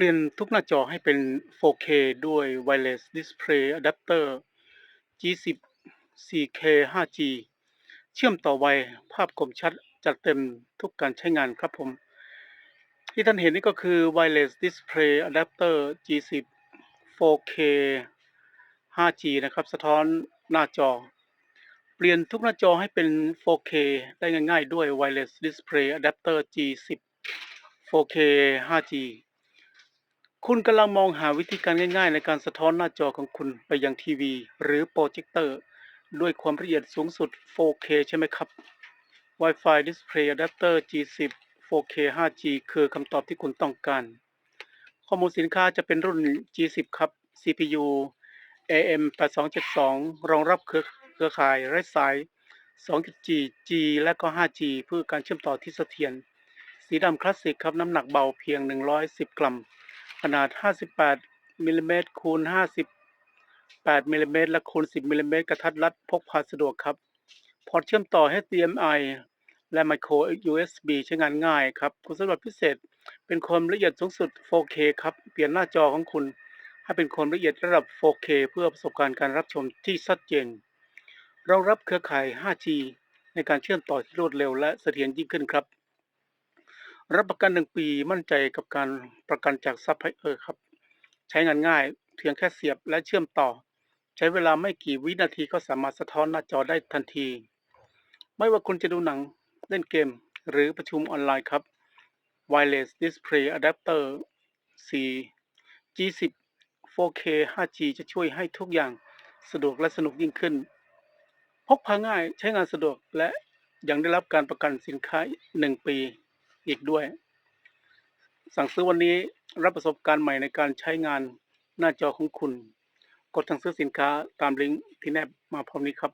เปลี่ยนทุกหน้าจอให้เป็น 4K ด้วย Wireless Display Adapter G10 4K 5G เชื่อมต่อไวภาพคมชัดจัดเต็มทุกการใช้งานครับผม ที่ท่านเห็นนี่ก็คือ Wireless Display Adapter G10 4K 5G นะครับ สะท้อนหน้าจอ เปลี่ยนทุกหน้าจอให้เป็น 4K ได้ง่ายๆ ด้วย Wireless Display Adapter G10 4K 5G คุณกำลังมองหาวิธีการง่ายๆ ในการสะท้อนหน้าจอของคุณไปยังทีวี หรือโปรเจคเตอร์ ด้วยความละเอียดสูงสุด 4K ใช่ไหมครับ Wi-Fi Display Adapter G10 4K 5G คือคำตอบที่คุณต้องการ ข้อมูลสินค้าจะเป็นรุ่น G10 ครับ CPU AM 8272 รองรับเครือเครือข่ายไร้สาย 2.G G และก็ 5G เพื่อการเชื่อมต่อที่เสถียร สีดำคลาสสิกครับ น้ำหนักเบาเพียง 110 กรัม ขนาด 58มิลลิเมตรคูณ 58มิลลิเมตรและคูณ 10มิลลิเมตรกระทัดรัดพกพาสะดวกครับ พอร์ตเชื่อมต่อ HDMI และ Micro USB ใช้งานง่ายครับ คุณสมบัติพิเศษเป็นความละเอียดสูงสุด 4K ครับ เปลี่ยนหน้าจอของคุณ ให้เป็นความละเอียดระดับ 4K เพื่อประสบการณ์การรับชมที่ชัดเจน รองรับเครือข่าย 5G ในการเชื่อมต่อที่รวดเร็วและเสถียรยิ่งขึ้นครับ รับประกัน 1 ปีมั่นใจกับการประกันจากซัพพลายเออร์ครับ ใช้งานง่ายเพียงแค่เสียบและเชื่อมต่อ ใช้เวลาไม่กี่วินาทีก็สามารถสะท้อนหน้าจอได้ทันที ไม่ว่าคุณจะดูหนังเล่นเกม หรือประชุมออนไลน์ครับ Wireless Display Adapter C G10 4K 5G จะช่วยให้ทุกอย่างสะดวกและสนุกยิ่งขึ้น พกพาง่ายใช้งานสะดวกและยังได้รับการประกันสินค้า 1 ปี อีกด้วย สั่งซื้อวันนี้รับประสบการณ์ใหม่ในการใช้งานหน้าจอของคุณ กดสั่งซื้อสินค้าตามลิงก์ที่แนบมาพร้อมนี้ครับ